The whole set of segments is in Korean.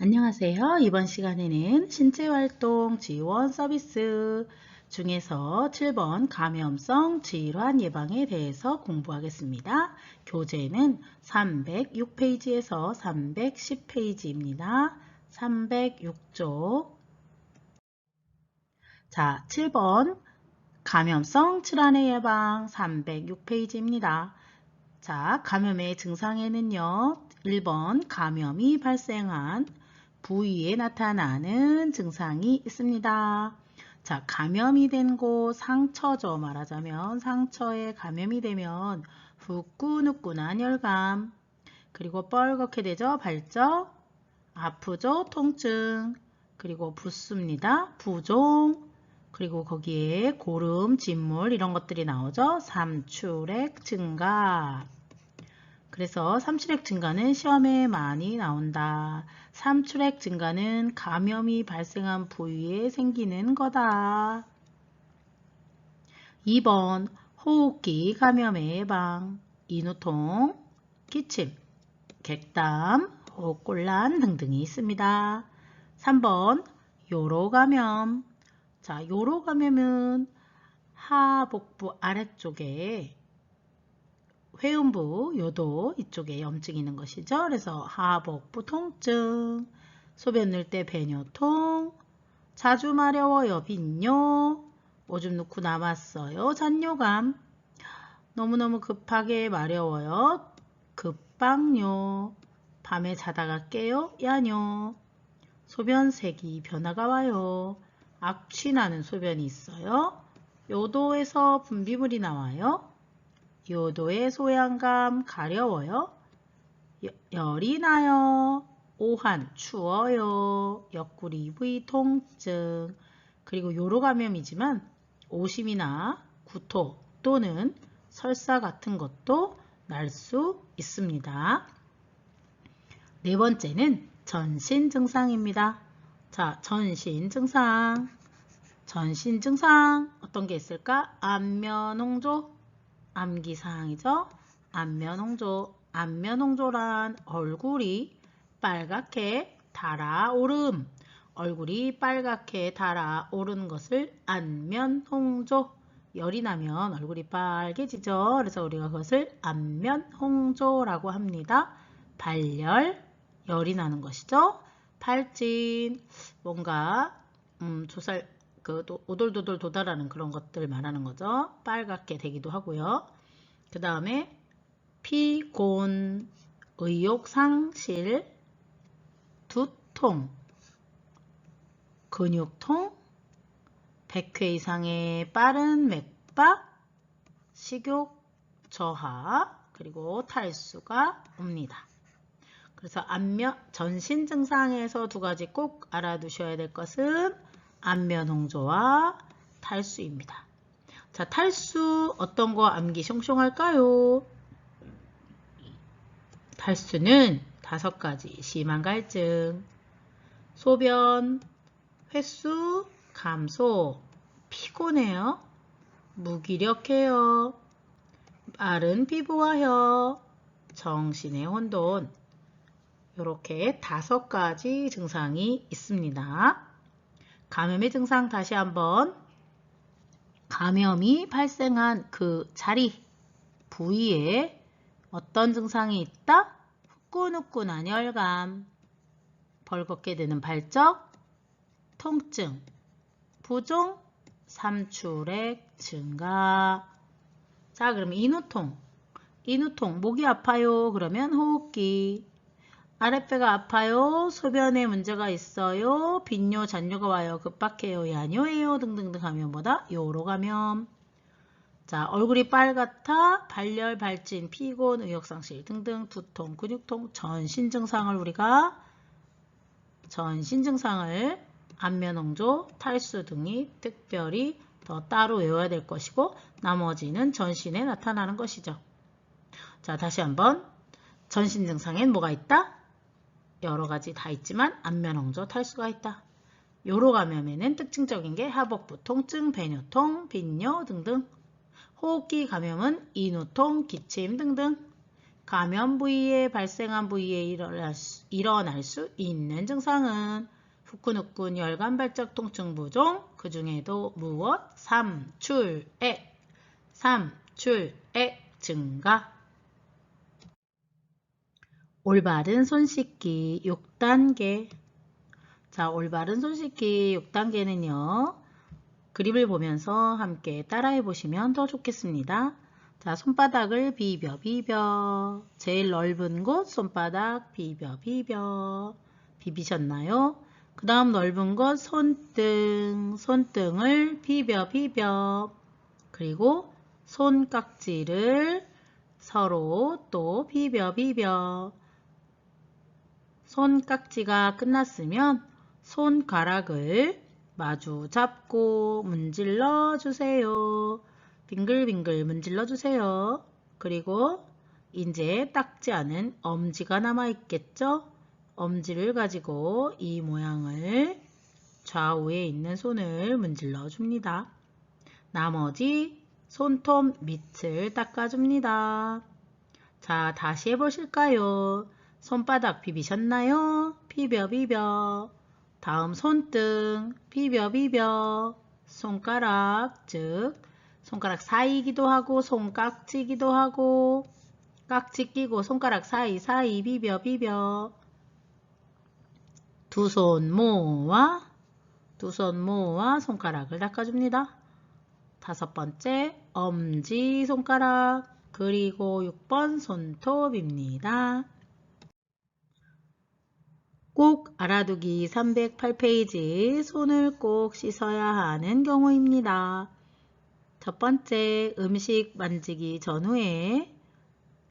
안녕하세요. 이번 시간에는 신체활동 지원 서비스 중에서 7번 감염성 질환 예방에 대해서 공부하겠습니다. 교재는 306페이지에서 310페이지입니다. 306쪽 자, 7번 감염성 질환의 예방 306페이지입니다. 자, 감염의 증상에는요. 1번 감염이 발생한 부위에 나타나는 증상이 있습니다. 자, 감염이 된 곳 상처죠. 말하자면 상처에 감염이 되면 후끈후끈한 혈감 그리고 뻘겋게 되죠. 발적 아프죠. 통증 그리고 붓습니다. 부종 그리고 거기에 고름, 진물 이런 것들이 나오죠. 삼출액 증가 그래서 삼출액 증가는 시험에 많이 나온다. 삼출액 증가는 감염이 발생한 부위에 생기는 거다. 2번 호흡기 감염의 예방, 인후통, 기침, 객담, 호흡곤란 등등이 있습니다. 3번 요로 감염. 자, 요로 감염은 하복부 아래쪽에 회음부, 요도 이쪽에 염증이 있는 것이죠. 그래서 하복부 통증, 소변 넣을 때 배뇨통, 자주 마려워요, 빈뇨, 오줌 넣고 남았어요, 잔뇨감, 너무너무 급하게 마려워요, 급박뇨, 밤에 자다가 깨요, 야뇨, 소변색이 변화가 와요, 악취나는 소변이 있어요, 요도에서 분비물이 나와요, 요도의 소양감 가려워요. 열이 나요. 오한 추워요. 옆구리 부위 통증 그리고 요로 감염이지만 오심이나 구토 또는 설사 같은 것도 날 수 있습니다. 네 번째는 전신 증상입니다. 자, 전신 증상. 전신 증상 어떤 게 있을까? 안면 홍조, 암기사항이죠. 안면홍조, 안면홍조란 얼굴이 빨갛게 달아오름, 얼굴이 빨갛게 달아오르는 것을 안면홍조, 열이 나면 얼굴이 빨개지죠. 그래서 우리가 그것을 안면홍조라고 합니다. 발열, 열이 나는 것이죠. 팔진, 뭔가 음, 조살 그 오돌도돌 도달하는 그런 것들 말하는 거죠. 빨갛게 되기도 하고요. 그 다음에 피곤, 의욕 상실, 두통, 근육통, 100회 이상의 빠른 맥박, 식욕 저하, 그리고 탈수가 옵니다. 그래서 안면 전신 증상에서 두 가지 꼭 알아두셔야 될 것은 안면 홍조와 탈수입니다. 자, 탈수 어떤 거 암기 숑숑할까요? 탈수는 다섯 가지 심한 갈증, 소변, 횟수, 감소, 피곤해요, 무기력해요, 빠른 피부와 혀, 정신의 혼돈 이렇게 다섯 가지 증상이 있습니다. 감염의 증상 다시 한번 감염이 발생한 그 자리 부위에 어떤 증상이 있다? 후끈후끈한 혈감, 벌겋게 되는 발적, 통증, 부종, 삼출액 증가. 자, 그럼 인후통. 인후통, 목이 아파요. 그러면 호흡기. 아랫배가 아파요. 소변에 문제가 있어요. 빈뇨, 잔뇨가 와요. 급박해요. 야뇨예요. 등등등 하면 뭐다? 요로 감염. 자, 얼굴이 빨갛다. 발열, 발진, 피곤, 의욕상실 등등 두통, 근육통, 전신 증상을 우리가 전신 증상을 안면홍조, 탈수 등이 특별히 더 따로 외워야 될 것이고 나머지는 전신에 나타나는 것이죠. 자, 다시 한번 전신 증상엔 뭐가 있다? 여러 가지 다 있지만 안면홍조 탈수가 있다. 요로 감염에는 특징적인 게 하복부 통증, 배뇨통, 빈뇨 등등 호흡기 감염은 인후통, 기침 등등 감염 부위에 발생한 부위에 일어날 수, 일어날 수 있는 증상은 후끈후끈 열감 발작 통증 부종 그 중에도 무엇? 삼출액 삼출액 증가 올바른 손 씻기 6단계. 자 올바른 손 씻기 6단계는요 그림을 보면서 함께 따라해 보시면 더 좋겠습니다. 자, 손바닥을 비벼 비벼. 제일 넓은 곳 손바닥 비벼 비벼. 비비셨나요? 그 다음 넓은 곳 손등. 손등을 비벼 비벼. 그리고 손깍지를 서로 또 비벼 비벼 손깍지가 끝났으면 손가락을 마주 잡고 문질러 주세요. 빙글빙글 문질러 주세요. 그리고 이제 닦지 않은 엄지가 남아 있겠죠? 엄지를 가지고 이 모양을 좌우에 있는 손을 문질러 줍니다. 나머지 손톱 밑을 닦아줍니다. 자, 다시 해보실까요? 손바닥 비비셨나요? 비벼 비벼. 다음 손등 비벼 비벼 손가락 즉 손가락 사이기도 하고 손깍지기도 하고 깍지 끼고 손가락 사이사이 비벼 비벼 두 손 모아 두 손 모아 손가락을 닦아줍니다. 다섯 번째 엄지 손가락 그리고 6번 손톱입니다. 꼭 알아두기 308페이지 손을 꼭 씻어야 하는 경우입니다. 첫 번째 음식 만지기 전후에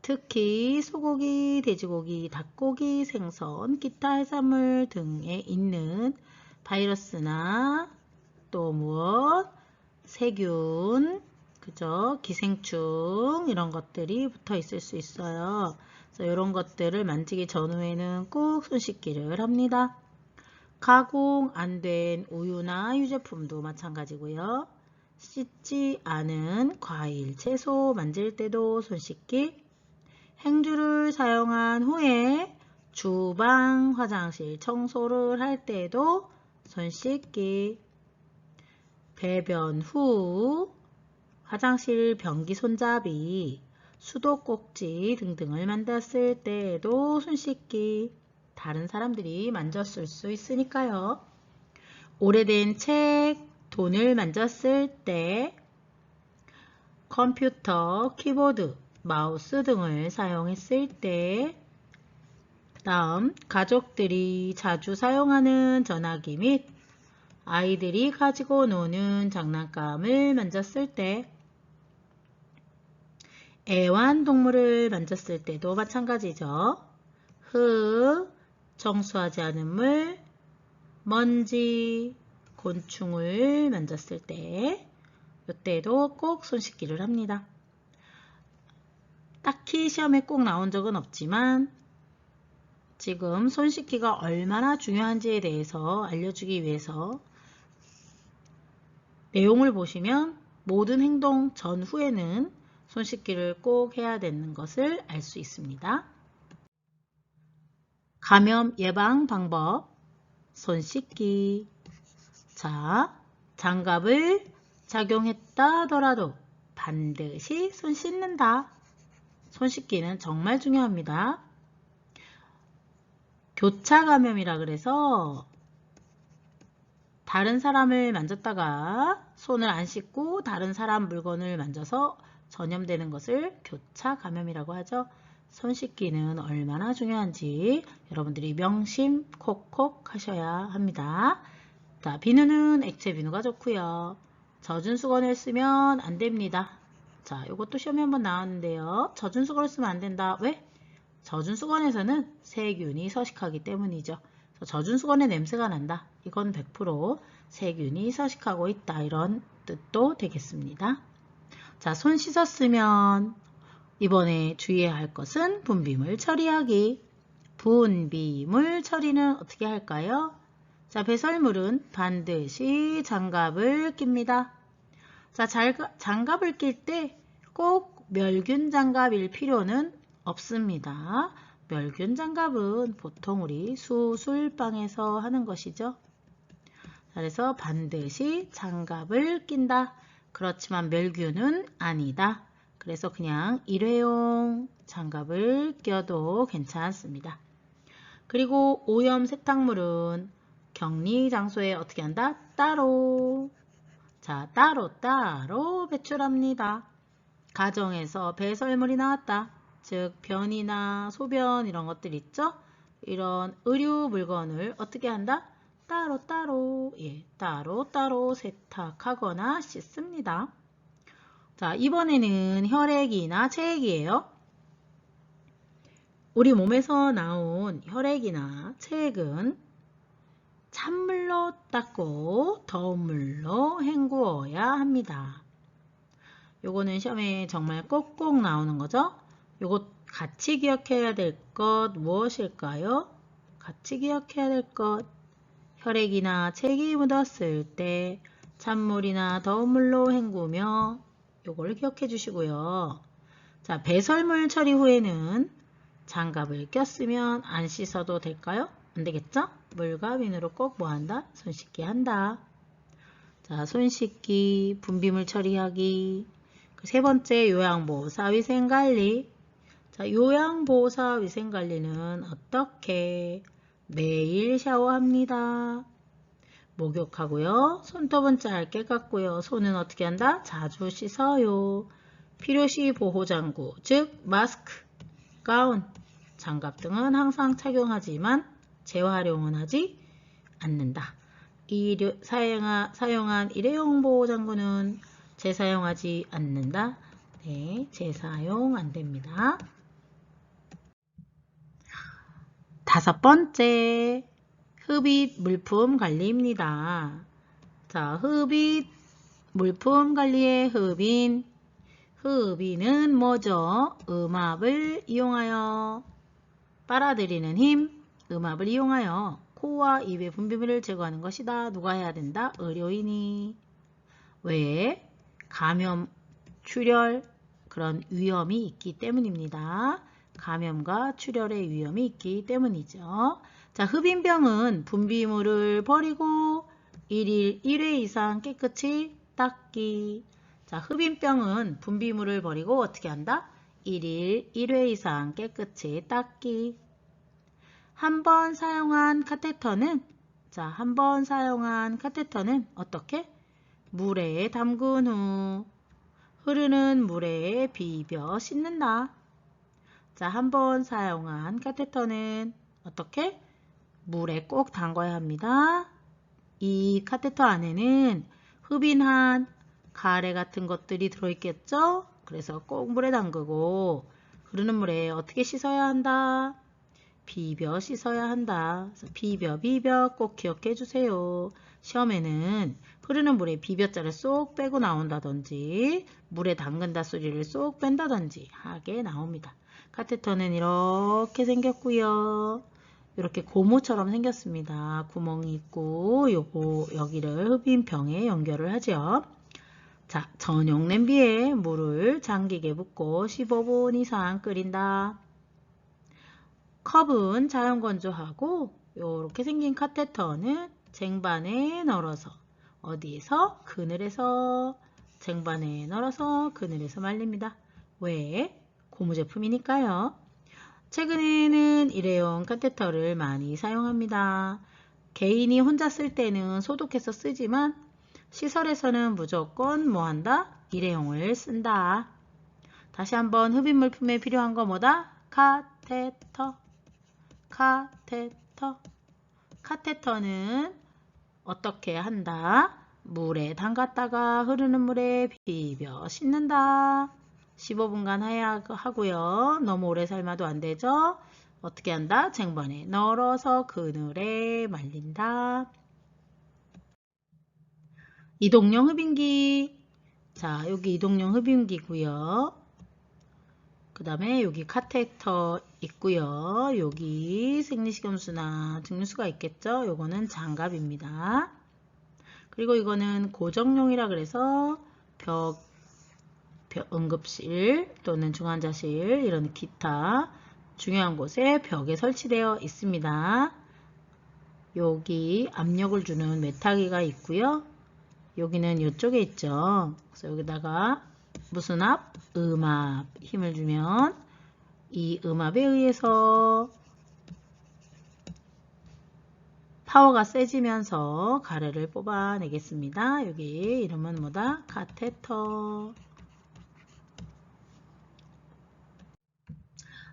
특히 소고기, 돼지고기, 닭고기, 생선, 기타 해산물 등에 있는 바이러스나 또 무엇, 세균, 그죠? 기생충 이런 것들이 붙어 있을 수 있어요. 이런 것들을 만지기 전후에는 꼭 손 씻기를 합니다. 가공 안 된 우유나 유제품도 마찬가지고요. 씻지 않은 과일, 채소 만질 때도 손 씻기. 행주를 사용한 후에 주방, 화장실 청소를 할 때도 손 씻기. 배변 후 화장실 변기 손잡이, 수도꼭지 등등을 만졌을 때에도 손 씻기 다른 사람들이 만졌을 수 있으니까요. 오래된 책, 돈을 만졌을 때 컴퓨터, 키보드, 마우스 등을 사용했을 때 다음 가족들이 자주 사용하는 전화기 및 아이들이 가지고 노는 장난감을 만졌을 때 애완동물을 만졌을 때도 마찬가지죠. 흙, 정수하지 않은 물, 먼지, 곤충을 만졌을 때 이때도 꼭 손 씻기를 합니다. 딱히 시험에 꼭 나온 적은 없지만 지금 손 씻기가 얼마나 중요한지에 대해서 알려주기 위해서 내용을 보시면 모든 행동 전후에는 손 씻기를 꼭 해야 되는 것을 알 수 있습니다. 감염 예방 방법 손 씻기 자 장갑을 착용했다 하더라도 반드시 손 씻는다. 손 씻기는 정말 중요합니다. 교차 감염이라 그래서 다른 사람을 만졌다가 손을 안 씻고 다른 사람 물건을 만져서 전염되는 것을 교차 감염이라고 하죠. 손 씻기는 얼마나 중요한지 여러분들이 명심 콕콕 하셔야 합니다. 자, 비누는 액체 비누가 좋고요. 젖은 수건을 쓰면 안 됩니다. 자, 이것도 시험에 한번 나왔는데요. 젖은 수건을 쓰면 안 된다. 왜? 젖은 수건에서는 세균이 서식하기 때문이죠. 젖은 수건에 냄새가 난다. 이건 100% 세균이 서식하고 있다. 이런 뜻도 되겠습니다. 자, 손 씻었으면 이번에 주의해야 할 것은 분비물 처리하기. 분비물 처리는 어떻게 할까요? 자, 배설물은 반드시 장갑을 낍니다. 자, 장갑을 낄 때 꼭 멸균 장갑일 필요는 없습니다. 멸균 장갑은 보통 우리 수술방에서 하는 것이죠. 그래서 반드시 장갑을 낀다. 그렇지만 멸균은 아니다. 그래서 그냥 일회용 장갑을 껴도 괜찮습니다. 그리고 오염 세탁물은 격리 장소에 어떻게 한다? 따로. 자, 따로 따로 배출합니다. 가정에서 배설물이 나왔다. 즉 변이나 소변 이런 것들 있죠? 이런 의류 물건을 어떻게 한다? 따로 따로 예, 따로 따로 세탁하거나 씻습니다. 자, 이번에는 혈액이나 체액이에요. 우리 몸에서 나온 혈액이나 체액은 찬물로 닦고 더운 물로 헹구어야 합니다. 요거는 시험에 정말 꼭꼭 나오는 거죠. 요것 같이 기억해야 될 것 무엇일까요? 같이 기억해야 될 것. 혈액이나 체액이 묻었을 때 찬물이나 더운 물로 헹구며 요걸 기억해 주시고요. 자, 배설물 처리 후에는 장갑을 꼈으면 안 씻어도 될까요? 안 되겠죠? 물과 비누로 꼭 뭐한다? 손 씻기 한다. 자, 손 씻기, 분비물 처리하기. 그 세 번째 요양보호사 위생관리. 자, 요양보호사 위생관리는 어떻게? 매일 샤워합니다. 목욕하고요. 손톱은 짧게 깎고요. 손은 어떻게 한다? 자주 씻어요. 필요시 보호장구, 즉 마스크, 가운, 장갑 등은 항상 착용하지만 재활용은 하지 않는다. 일요, 사용하, 사용한 일회용 보호장구는 재사용하지 않는다. 네, 재사용 안 됩니다. 다섯 번째, 흡입 물품 관리입니다. 자, 흡입 물품 관리의 흡인. 흡인은 뭐죠? 음압을 이용하여 빨아들이는 힘, 음압을 이용하여 코와 입의 분비물을 제거하는 것이다. 누가 해야 된다? 의료인이. 왜? 감염, 출혈 그런 위험이 있기 때문입니다. 감염과 출혈의 위험이 있기 때문이죠. 자, 흡인병은 분비물을 버리고 1일 1회 이상 깨끗이 닦기. 자, 흡인병은 분비물을 버리고 어떻게 한다? 1일 1회 이상 깨끗이 닦기. 한 번 사용한 카테터는 자, 한 번 사용한 카테터는 어떻게? 물에 담근 후 흐르는 물에 비벼 씻는다. 자, 한 번 사용한 카테터는 어떻게? 물에 꼭 담궈야 합니다. 이 카테터 안에는 흡인한 가래 같은 것들이 들어있겠죠? 그래서 꼭 물에 담그고 흐르는 물에 어떻게 씻어야 한다? 비벼 씻어야 한다. 비벼 비벼 꼭 기억해 주세요. 시험에는 흐르는 물에 비벼자를 쏙 빼고 나온다든지 물에 담근다 소리를 쏙 뺀다든지 하게 나옵니다. 카테터는 이렇게 생겼고요. 이렇게 고무처럼 생겼습니다. 구멍이 있고 요거 여기를 흡인 병에 연결을 하죠. 자, 전용 냄비에 물을 잠기게 붓고 15분 이상 끓인다. 컵은 자연 건조하고 이렇게 생긴 카테터는 쟁반에 널어서 어디에서? 그늘에서 쟁반에 널어서 그늘에서 말립니다. 왜? 고무 제품이니까요. 최근에는 일회용 카테터를 많이 사용합니다. 개인이 혼자 쓸 때는 소독해서 쓰지만 시설에서는 무조건 뭐한다? 일회용을 쓴다. 다시 한번 흡입 물품에 필요한 거 뭐다? 카테터. 카테터. 카테터는 어떻게 한다? 물에 담갔다가 흐르는 물에 비벼 씻는다. 15분간 해야 하고요. 너무 오래 삶아도 안 되죠. 어떻게 한다? 쟁반에 널어서 그늘에 말린다. 이동용 흡인기. 자, 여기 이동용 흡인기고요. 그 다음에 여기 카테터 있고요. 여기 생리식염수나 증류수가 있겠죠. 요거는 장갑입니다. 그리고 이거는 고정용이라 그래서 벽 벼- 응급실 또는 중환자실 이런 기타 중요한 곳에 벽에 설치되어 있습니다. 여기 압력을 주는 메타기가 있고요. 여기는 이쪽에 있죠. 그래서 여기다가 무슨 압? 음압 힘을 주면 이 음압에 의해서 파워가 세지면서 가래를 뽑아내겠습니다. 여기 이름은 뭐다? 카테터.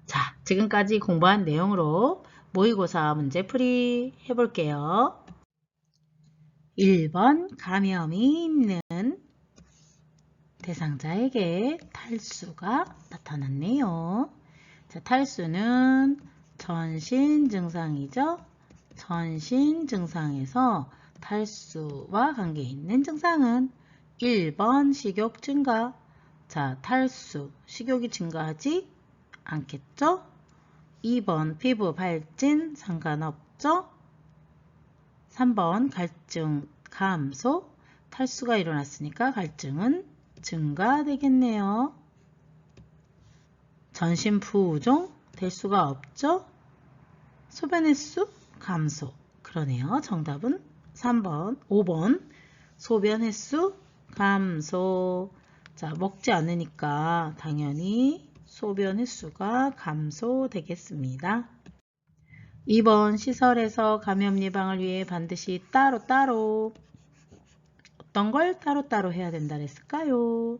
자, 지금까지 공부한 내용으로 모의고사 문제 풀이 해볼게요. 1번 감염이 있는 대상자에게 탈수가 나타났네요. 자, 탈수는 전신 증상이죠. 전신 증상에서 탈수와 관계 있는 증상은 1번 식욕 증가. 자, 탈수, 식욕이 증가하지 않겠죠? 2번 피부 발진 상관없죠? 3번 갈증 감소. 탈수가 일어났으니까 갈증은 증가되겠네요. 전신 부종 될 수가 없죠? 소변 횟수 감소. 그러네요. 정답은 3번, 5번. 소변 횟수 감소. 자, 먹지 않으니까 당연히 소변 횟수가 감소되겠습니다. 2번 시설에서 감염 예방을 위해 반드시 따로따로 어떤 걸 따로따로 해야 된다 그랬을까요?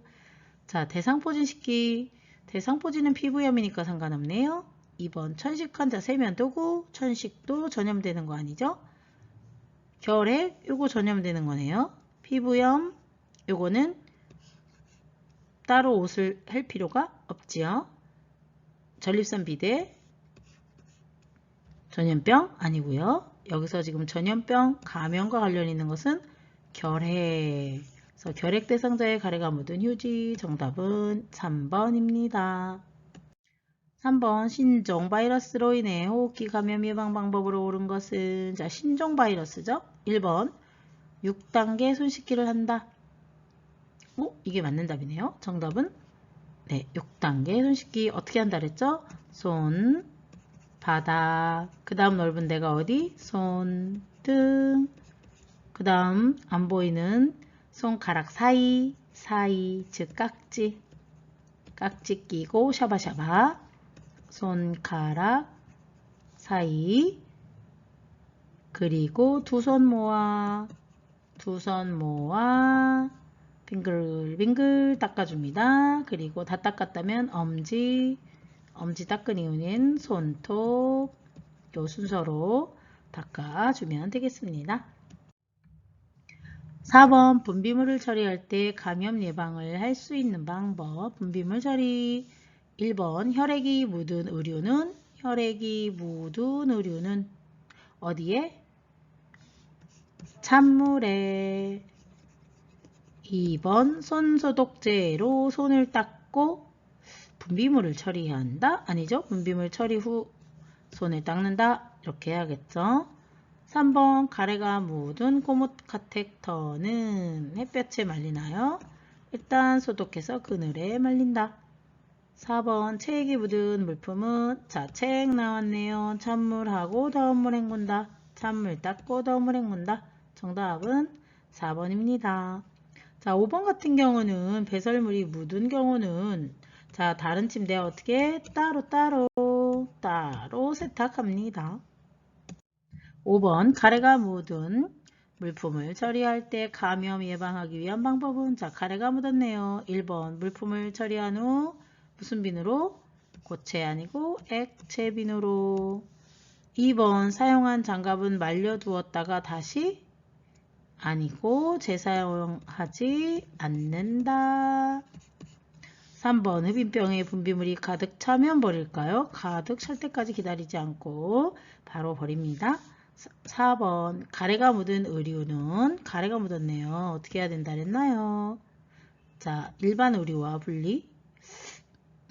자, 대상포진시키. 대상포진은 피부염이니까 상관없네요. 2번 천식 환자 세면 두고 천식도 전염되는 거 아니죠? 결핵 요거 전염되는 거네요. 피부염 요거는 따로 옷을 할 필요가 없지요. 전립선 비대 전염병 아니고요. 여기서 지금 전염병 감염과 관련 있는 것은 결핵. 그래서 결핵 대상자의 가래가 묻은 휴지 정답은 3번입니다. 3번 신종 바이러스로 인해 호흡기 감염 예방 방법으로 옳은 것은 자 신종 바이러스죠. 1번 6단계 손 씻기를 한다. 오, 이게 맞는 답이네요. 정답은 네, 6단계 손 씻기 어떻게 한다 그랬죠? 손, 바닥, 그 다음 넓은 데가 어디? 손, 등, 그 다음 안 보이는 손가락 사이, 사이, 즉 깍지, 깍지 끼고 샤바샤바, 손가락 사이, 그리고 두 손 모아, 두 손 모아, 빙글빙글 닦아줍니다. 그리고 다 닦았다면 엄지, 엄지 닦은 이유는 손톱, 요 순서로 닦아주면 되겠습니다. 4번 분비물을 처리할 때 감염 예방을 할 수 있는 방법 분비물 처리 1번 혈액이 묻은 의류는 혈액이 묻은 의류는 어디에? 찬물에 2번 손소독제로 손을 닦고 분비물을 처리해야 한다? 아니죠? 분비물 처리 후 손을 닦는다? 이렇게 해야겠죠? 3번 가래가 묻은 고무 카텍터는 햇볕에 말리나요? 일단 소독해서 그늘에 말린다. 4번 체액이 묻은 물품은 자 체액 나왔네요. 찬물하고 더운 물 헹군다. 찬물 닦고 더운 물 헹군다. 정답은 4번입니다. 자 5번 같은 경우는 배설물이 묻은 경우는 자 다른 침대 어떻게 따로 따로 따로 세탁합니다. 5번 가래가 묻은 물품을 처리할 때 감염 예방하기 위한 방법은 자 가래가 묻었네요. 1번 물품을 처리한 후 무슨 비누로? 고체 아니고 액체 비누로 2번 사용한 장갑은 말려 두었다가 다시 아니고 재사용하지 않는다. 3번 흡인병에 분비물이 가득 차면 버릴까요? 가득 찰 때까지 기다리지 않고 바로 버립니다. 4번 가래가 묻은 의류는 가래가 묻었네요. 어떻게 해야 된다 그랬나요? 자 일반 의류와 분리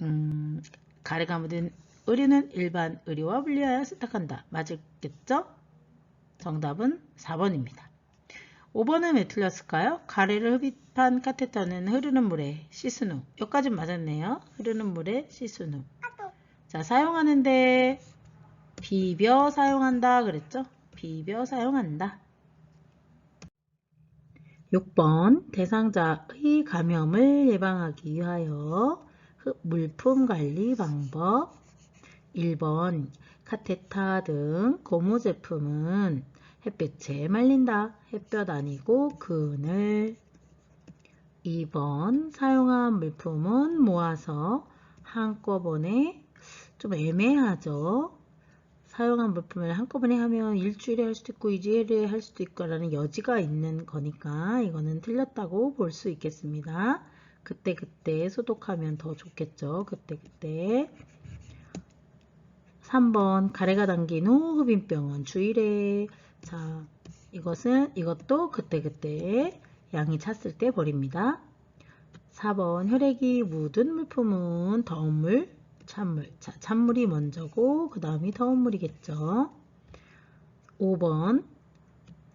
음, 가래가 묻은 의류는 일반 의류와 분리하여 세탁한다. 맞을겠죠? 정답은 4번입니다. 5번은 왜 틀렸을까요? 가래를 흡입한 카테터는 흐르는 물에 씻은 후. 여기까지 맞았네요. 흐르는 물에 씻은 후. 자, 사용하는데 비벼 사용한다 그랬죠? 비벼 사용한다. 6번 대상자의 감염을 예방하기 위하여 흡- 물품 관리 방법 1번 카테타 등 고무 제품은 햇볕에 말린다. 햇볕 아니고 그늘 2번 사용한 물품은 모아서 한꺼번에 좀 애매하죠. 사용한 물품을 한꺼번에 하면 일주일에 할 수도 있고 이주일에 할 수도 있고라는 여지가 있는 거니까 이거는 틀렸다고 볼 수 있겠습니다. 그때그때 소독하면 더 좋겠죠. 그때그때 3번 가래가 담긴 후 흡입병은 주일에 자 이것은 이것도 그때그때 양이 찼을 때 버립니다. 4번 혈액이 묻은 물품은 더운 물, 찬물. 자, 찬물이 먼저고 그 다음이 더운 물이겠죠. 5번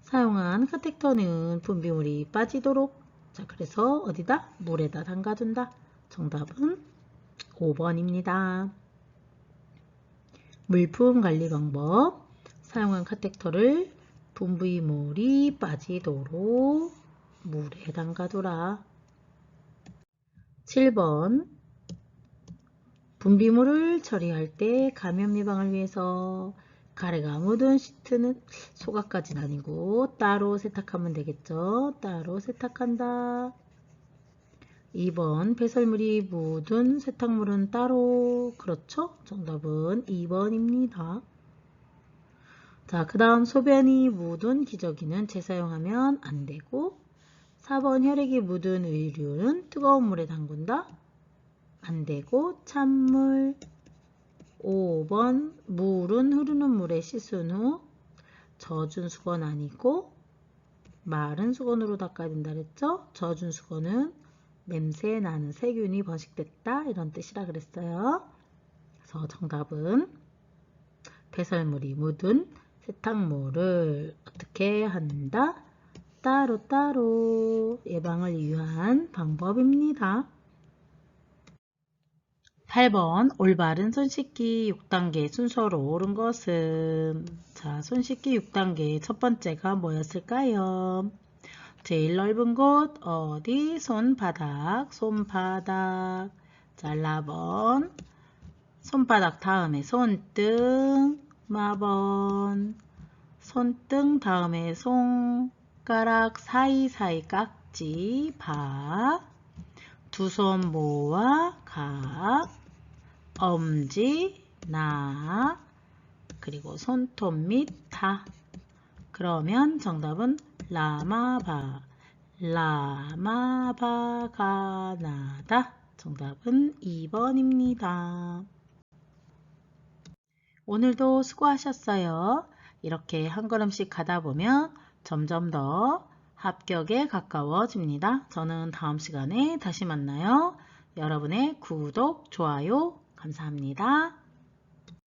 사용한 카텍터는 분비물이 빠지도록 자 그래서 어디다? 물에다 담가둔다. 정답은 5번입니다. 물품 관리 방법 사용한 카텍터를 분비물이 빠지도록 물에 담가두라. 7번 분비물을 처리할 때 감염 예방을 위해서 가래가 묻은 시트는 소각까지는 아니고 따로 세탁하면 되겠죠. 따로 세탁한다. 2번 배설물이 묻은 세탁물은 따로 그렇죠? 정답은 2번입니다. 자, 그 다음 소변이 묻은 기저귀는 재사용하면 안 되고 4번 혈액이 묻은 의류는 뜨거운 물에 담근다. 안 되고 찬물 5번 물은 흐르는 물에 씻은 후 젖은 수건 아니고 마른 수건으로 닦아야 된다 그랬죠? 젖은 수건은 냄새 나는 세균이 번식됐다 이런 뜻이라 그랬어요. 그래서 정답은 배설물이 묻은 세탁물을 어떻게 한다? 따로따로 예방을 위한 방법입니다. 8번 올바른 손 씻기 6단계 순서로 옳은 것은 자, 손 씻기 6단계 첫 번째가 뭐였을까요? 제일 넓은 곳 어디? 손바닥, 손바닥. 자, 라번 손바닥 다음에 손등, 마번 손등 다음에 손가락 사이사이 깍지, 바 두 손 모아 각 엄지, 나 그리고 손톱 밑 타. 그러면 정답은 라마바 라마바가 나다. 정답은 2번입니다. 오늘도 수고하셨어요. 이렇게 한 걸음씩 가다 보면 점점 더 합격에 가까워집니다. 저는 다음 시간에 다시 만나요. 여러분의 구독, 좋아요 감사합니다.